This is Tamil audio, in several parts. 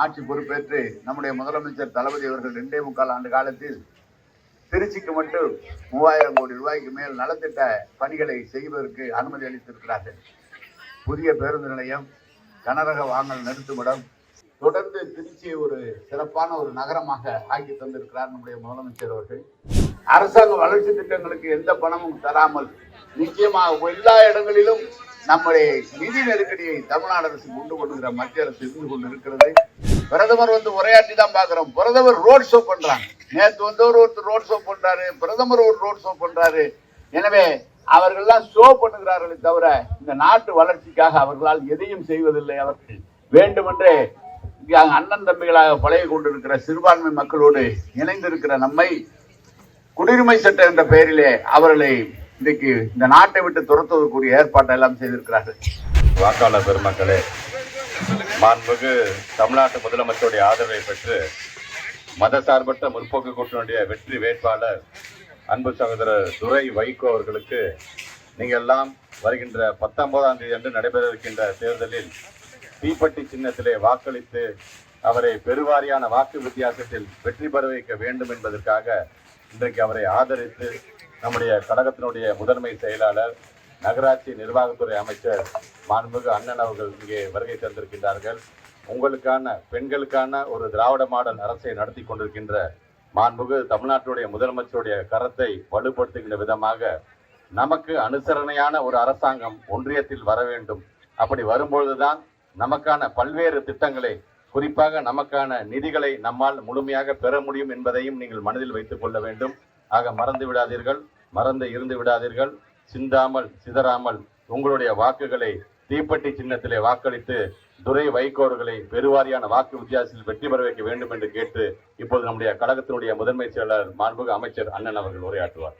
ஆட்சி பொறுப்பேற்று நம்முடைய முதலமைச்சர் தளபதி அவர்கள் ரெண்டே முக்கால் ஆண்டு காலத்தில் திருச்சிக்கு மட்டும் மூவாயிரம் கோடி ரூபாய்க்கு மேல் நலத்திட்ட பணிகளை செய்வதற்கு அனுமதி அளித்திருக்கிறார்கள். புதிய பேருந்து நிலையம் கனரக வாங்கல் நிறுத்துமிடம் தொடர்ந்து திருச்சியை ஒரு சிறப்பான ஒரு நகரமாக ஆக்கி தந்திருக்கிறார் நம்முடைய முதலமைச்சர் அவர்கள். அரசாங்க வளர்ச்சி திட்டங்களுக்கு எந்த பணமும் தராமல் நிச்சயமாக எல்லா இடங்களிலும் நம்முடைய நிதி நெருக்கடியை தமிழ்நாடு அரசு கொண்டு கொண்டுகிற மத்திய அரசு இருந்து கொண்டு இருக்கிறது பிரதமர் வந்து உரையாற்றி தான் பாக்குறோம் பிரதமர் ரோட் ஷோ பண்றாங்க நேற்று ஒரு ஒருத்தர் ரோட் ஷோ பண்றாரு. பிரதமர் ஒரு ரோட் ஷோ பண்றாரு. எனவே அவர்கள்லாம் ஷோ பண்ணுகிறார்களே தவிர இந்த நாட்டு வளர்ச்சிக்காக அவர்களால் எதையும் செய்வதில்லை அவர்கள். வேண்டுமென்றே அண்ணன் தம்பிகளாக பழகி கொண்டிருக்கிற சிறுபான்மை மக்களோடு இணைந்திருக்கிற நம்மை குடியுரிமை சட்டம் என்ற பெயரிலே அவர்களை இன்றைக்கு இந்த நாட்டை விட்டு துரத்துவதற்குரிய ஏற்பாட்டை எல்லாம் செய்திருக்கிறார்கள். வாக்காளர் பெருமக்களே மாண்புமிகு தமிழ்நாட்டு முதலமைச்சருடைய ஆதரவை பெற்று மதசார்பற்ற முற்போக்கு கூட்டணியுடைய வெற்றி வேட்பாளர் அன்பு சகோதரர் துரை வைகோ அவர்களுக்கு நீங்கள் எல்லாம் வருகின்ற பத்தொன்பதாம் தேதி அன்று நடைபெற இருக்கின்ற தேர்தலில் தீப்பெட்டி சின்னத்திலே வாக்களித்து அவரை பெருவாரியான வாக்கு வித்தியாசத்தில் வெற்றி பெற வைக்க வேண்டும் என்பதற்காக இன்றைக்கு அவரை ஆதரித்து நம்முடைய கழகத்தினுடைய முதன்மை செயலாளர் நகராட்சி நிர்வாகத்துறை அமைச்சர் மாண்புமிகு அண்ணன் அவர்கள் இங்கே வருகை தந்திருக்கின்றார்கள். உங்களுக்கான பெண்களுக்கான ஒரு திராவிட மாடல் அரசை நடத்தி கொண்டிருக்கின்ற மாண்புமிகு தமிழ்நாட்டுடைய முதலமைச்சருடைய கரத்தை வலுப்படுத்துகின்ற விதமாக நமக்கு அனுசரணையான ஒரு அரசாங்கம் ஒன்றியத்தில் வர வேண்டும். அப்படி வரும்பொழுதுதான் நமக்கான பல்வேறு திட்டங்களை குறிப்பாக நமக்கான நிதிகளை நம்மால் முழுமையாக பெற முடியும் என்பதையும் நீங்கள் மனதில் வைத்துக் கொள்ள வேண்டும். ஆக மறந்து விடாதீர்கள் மறந்து இருந்து விடாதீர்கள். சிந்தாமல் சிதறாமல் உங்களுடைய வாக்குகளை தீப்பெட்டி சின்னத்திலே வாக்களித்து துறை வைகோர்களை பெருவாரியான வாக்கு வித்தியாசத்தில் வெற்றி பெற வைக்க வேண்டும் என்று கேட்டு இப்போது நம்முடைய கழகத்தினுடைய முதன்மை செயலாளர் மாண்புக அமைச்சர் அண்ணன் அவர்கள் உரையாற்றுவார்.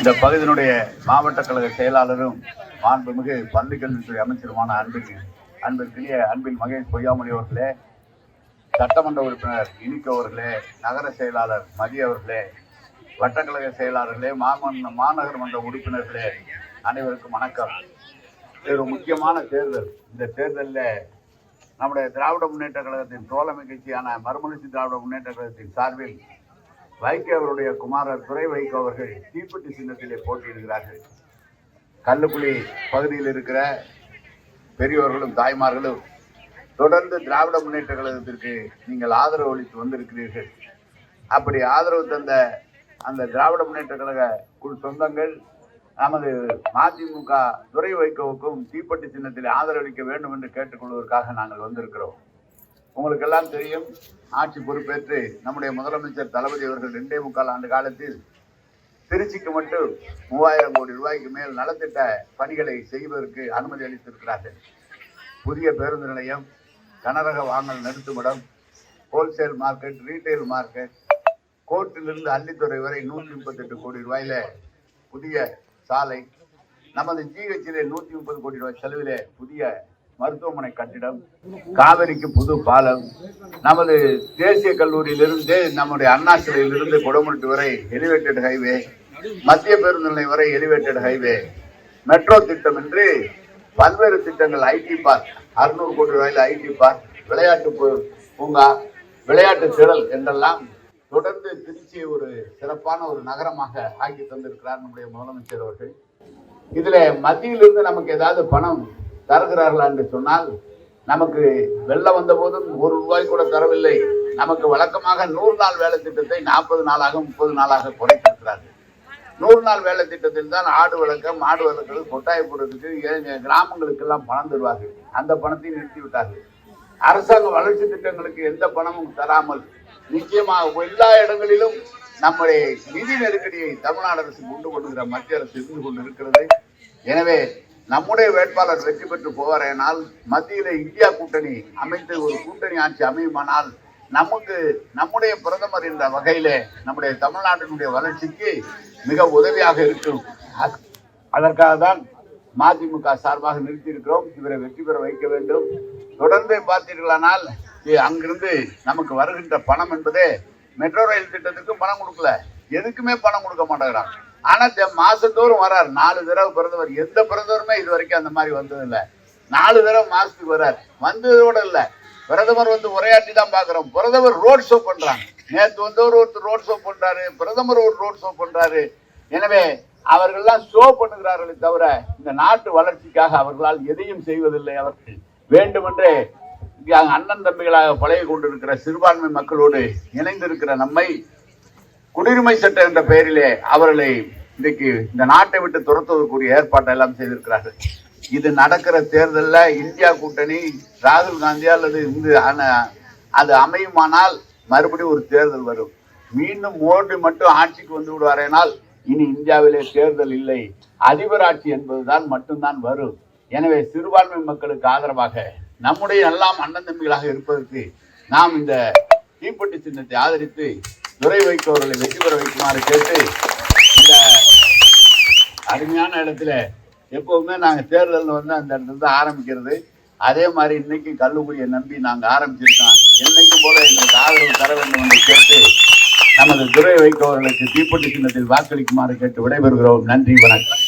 இந்த பகுதியினுடைய மாவட்ட கழக செயலாளரும் மாண்புமிகு பள்ளிக்கல்வித்துறை அமைச்சருமான அன்பிற்கு அன்பிற்குரிய அன்பில் மகேஷ் பொய்யாமொழி அவர்களே சட்டமன்ற உறுப்பினர் இனிக்கு அவர்களே நகர செயலாளர் மதி அவர்களே வட்டக்கழக செயலாளர்களே மாமன் மாநகர் மன்ற உறுப்பினர்களே அனைவருக்கும் வணக்கம். இது ஒரு முக்கியமான தேர்தல். இந்த தேர்தலில் நம்முடைய திராவிட முன்னேற்ற கழகத்தின் தோழமை கட்சியான மறுமலர்ச்சி திராவிட முன்னேற்ற கழகத்தின் சார்பில் வைகோ அவருடைய குமாரர் துரை வைகோ அவர்கள் தீப்பெட்டி சின்னத்திலே போட்டியிடுகிறார்கள். கல்லுக்குழி பகுதியில் இருக்கிற பெரியோர்களும் தாய்மார்களும் தொடர்ந்து திராவிட முன்னேற்ற கழகத்திற்கு நீங்கள் ஆதரவு அளித்து வந்திருக்கிறீர்கள். அப்படி ஆதரவு தந்த அந்த திராவிட முன்னேற்ற கழக குழு சொந்தங்கள் நமது மதிமுக துறை வைகோவுக்கும் தீப்பெட்டி சின்னத்தில் ஆதரவளிக்க வேண்டும் என்று கேட்டுக்கொள்வதற்காக நாங்கள் வந்திருக்கிறோம். உங்களுக்கு எல்லாம் தெரியும் ஆட்சி பொறுப்பேற்று நம்முடைய முதலமைச்சர் தளபதி அவர்கள் ரெண்டே முக்கால் ஆண்டு காலத்தில் திருச்சிக்கு மட்டும் மூவாயிரம் கோடி ரூபாய்க்கு மேல் நலத்திட்ட பணிகளை செய்வதற்கு அனுமதி அளித்திருக்கிறார்கள். புதிய பேருந்து நிலையம் கனரக வாங்கல் நிறுத்துமிடம் ஹோல்சேல் மார்க்கெட் ரீட்டைல் மார்க்கெட் கோர்ட்டிலிருந்து அள்ளித்துறை வரை நூற்றி முப்பத்தெட்டு கோடி ரூபாயில புதிய சாலை நமது ஜிஹெச்சிலே நூற்றி முப்பது கோடி ரூபாய் செலவிலே புதிய மருத்துவமனை கட்டிடம் காவிரிக்கு புது பாலம் நமது தேசிய கல்லூரியிலிருந்து நம்முடைய அண்ணா சிலையிலிருந்து குடமுட்டு வரை எலிவேட்டட் ஹைவே மத்திய பேருந்து நிலையம் வரை எலிவேட்டட் ஹைவே மெட்ரோ திட்டம் என்று பல்வேறு திட்டங்கள் ஐடி பார்க் அறுநூறு கோடி ரூபாயில் ஐடி பார்க் விளையாட்டு பூங்கா விளையாட்டு திடல் என்றெல்லாம் தொடர்ந்து திருச்சியை ஒரு சிறப்பான ஒரு நகரமாக ஆக்கி தந்திருக்கிறார் நம்முடைய முதலமைச்சர் அவர்கள். இதுல மத்தியிலிருந்து நமக்கு ஏதாவது பணம் தருகிறார்களா என்று சொன்னால் நமக்கு வெள்ளம் வந்த போதும் ஒரு ரூபாய் கூட தரவில்லை. நமக்கு வழக்கமாக நூறு நாள் வேலை திட்டத்தை நாற்பது நாளாக முப்பது நாளாக குறைத்திருக்கிறார்கள் நூறு நாள் வேலை திட்டத்தில் தான் ஆடு வளர்க்க மாடு வளர்க்கிறது கொட்டாய போடுறதுக்கு கிராமங்களுக்கெல்லாம் பணம் தருவார்கள். அந்த பணத்தையும் நிறுத்தி விட்டார்கள் அரசாங்க வளர்ச்சி திட்டங்களுக்கு எந்த பணமும் தராமல் நிச்சயமாக எல்லா இடங்களிலும் நம்முடைய நிதி நெருக்கடியை தமிழ்நாடு அரசு கொண்டு கொண்டுகிற மத்திய அரசு இருந்து கொண்டு இருக்கிறது எனவே நம்முடைய வேட்பாளர் வெற்றி பெற்று போவாரேனால் மத்தியில இந்தியா கூட்டணி அமைத்து ஒரு கூட்டணி ஆட்சி அமையுமானால் நமக்கு நம்முடைய பிரதமர் என்ற வகையில நம்முடைய தமிழ்நாட்டினுடைய வளர்ச்சிக்கு மிக உதவியாக இருக்கும். அதற்காக தான் மதிமுக சார்பாக நிறுத்தியிருக்கிறோம். இவரை வெற்றி பெற வைக்க வேண்டும். தொடர்ந்து பார்த்தீர்களானால் அங்கிருந்து நமக்கு வருகின்ற பணம் என்பதே மெட்ரோ ரயில் திட்டத்துக்கும் பணம் கொடுக்கல. எதுக்குமே பணம் கொடுக்க மாட்டேங்கிறான். ஆனா தெ- மாசத்தோறும் வரார். நாலு தடவை பிறந்தவர். எந்த பிறந்தவருமே இது வரைக்கும் அந்த மாதிரி வந்ததில்லை. நாலு தடவை மாசத்துக்கு வரார். வந்ததோட இல்லை. பிரதமர் வந்து உரையாற்றி தான் பாக்குறோம் பிரதமர் ரோட் ஷோ பண்றாங்க நேற்று வந்தவர் ஒருத்தர் ரோட் ஷோ பண்றாரு. பிரதமர் ஒரு ரோட் ஷோ பண்றாரு. எனவே அவர்கள்லாம் ஷோ பண்ணுகிறார்களே தவிர இந்த நாட்டு வளர்ச்சிக்காக அவர்களால் எதையும் செய்வதில்லை அவர்கள். வேண்டுமென்றே அண்ணன் தம்பிகளாக பழகி கொண்டிருக்கிற சிறுபான்மை மக்களோடு இணைந்திருக்கிற நம்மை குடியுரிமை சட்டம் என்ற பெயரிலே அவர்களை இன்றைக்கு இந்த நாட்டை விட்டு துரத்துவதற்குரிய ஏற்பாட்டை எல்லாம் செய்திருக்கிறார்கள். இது நடக்கிற தேர்தல்ல இந்தியா கூட்டணி ராகுல் காந்தியா அல்லது இந்து அது அமையுமானால் மறுபடியும் ஒரு தேர்தல் வரும். மீண்டும் மோடி மட்டும் ஆட்சிக்கு வந்து விடுவாரேனால் இனி இந்தியாவிலே தேர்தல் இல்லை. அதிபர் ஆட்சி என்பதுதான் மட்டும்தான் வரும். எனவே சிறுபான்மை மக்களுக்கு ஆதரவாக நம்முடைய எல்லாம் அண்ணன் தம்பிகளாக இருப்பதற்கு நாம் இந்த தீப்பெட்டி சின்னத்தை ஆதரித்து துறை வைக்கவர்களை வெற்றி பெற வைக்குமாறு கேட்டு இந்த அருமையான இடத்துல எப்பவுமே நாங்கள் தேர்தலில் வந்து அந்த இடத்துல தான் ஆரம்பிக்கிறது. அதே மாதிரி இன்னைக்கு கல்லுக்குடியை நம்பி நாங்கள் ஆரம்பிச்சிருக்கோம். என்னைக்கும் போல எங்களுக்கு ஆதரவு தர வேண்டும் என்று கேட்டு நமது துறை வைக்கவர்களுக்கு தீப்பெட்டி சின்னத்தில் வாக்களிக்குமாறு கேட்டு விடைபெறுகிறோம். நன்றி வணக்கம்.